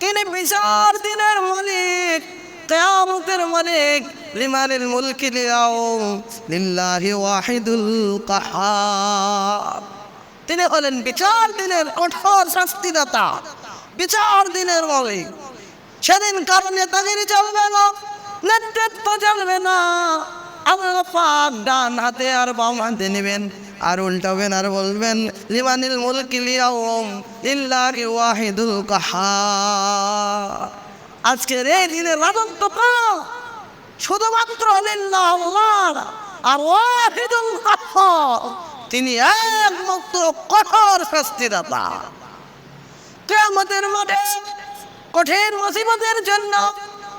তিনি বিচার দিনের মালিক, কেয়ামতের মালিক, লিমানিল মুলকি লিয়াউম লিল্লাহি ওয়াহিদুল কাহার। তিনি হলেন বিচার দিনের কঠোর শাস্তিদাতা, বিচার দিনের মালিক। সেদিন কারণে নেতাগিরি চলবে না, নেতৃত্ব চলবে না। আল্লাহ পাক ডান হাতে আর বাম হাতে নেবেন। আর উল্টাবেন আর বলবেন, লিমানিল মুলকি লিয়াউম লিল্লাহি ওয়াহিদুল কাহার। আজকের এই দিনের রাজত্ব শুধুমাত্র লিল্লাহ আর ওয়াহিদুল কাহার। তিনি একমাত্র কঠোর শাস্তিদাতা। কেয়ামতের মাঠে কঠিন মুসিবতের জন্য,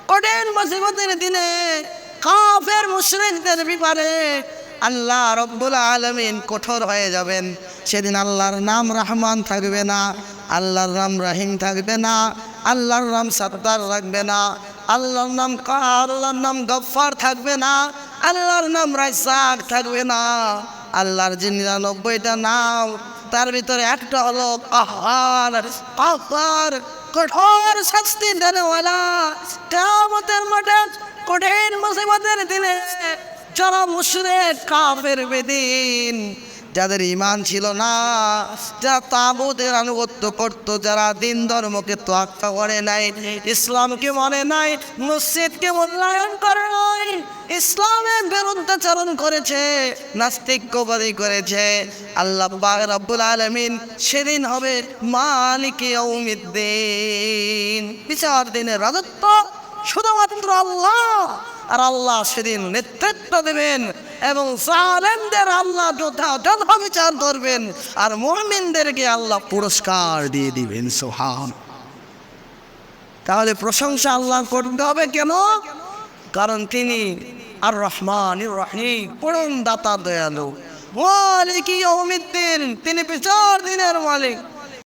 কঠিন মুসিবতের দিনে কাফের মুশরিকদের ব্যাপারে আল্লাহ রব্বুল আলমিন কঠোর হয়ে যাবেন। সেদিন আল্লাহর নাম রহমান থাকবে না, আল্লাহর নাম রাহিম থাকবে না, আল্লাহর নাম সত্তার রাখবে না, আল্লাহর নাম আল্লাহর নাম গফ্ফার থাকবে না, আল্লাহর নাম রাইসাক থাকবে না। আল্লাহর যে নিরানব্বইটা নাম, তার ভিতরে একটা হলো কাহার কাহার কঠোর শাস্তি দেনেওয়ালা। কেয়ামতের মাঠে কঠিন মুসিবতের দিনে যারা মুশরিক কাফের বেদিন। যাদের ইমান ছিল না, যারা তাবুদের আনুগত্য করত, যারা দিন ধর্মকে তোয়াক্কা করে নাই, ইসলামকে মনে নাই, মসজিদকে মূল্যায়ন করে নাই, ইসলামের বিরুদ্ধাচরণ করেছে নাস্তিক্যবাদী করেছে। আল্লাহ রব্বুল আলমিন সেদিন হবে মালিক বিচার দিনের রাজত্ব শুধুমাত্র আল্লাহ। আর আল্লাহ সেদিন নেতৃত্ব দেবেন এবং জালেমদের আল্লাহ যথাযথ বিচার করবেন আর মুমিনদেরকে আল্লাহ পুরস্কার দিয়ে দিবেন সোহান তাহলে প্রশংসা আল্লাহ করতে হবে কেন? কারণ তিনি আর রহমান রহিম দাতা দয়ালু। মালিক তিনি বিচার দিনের মালিক।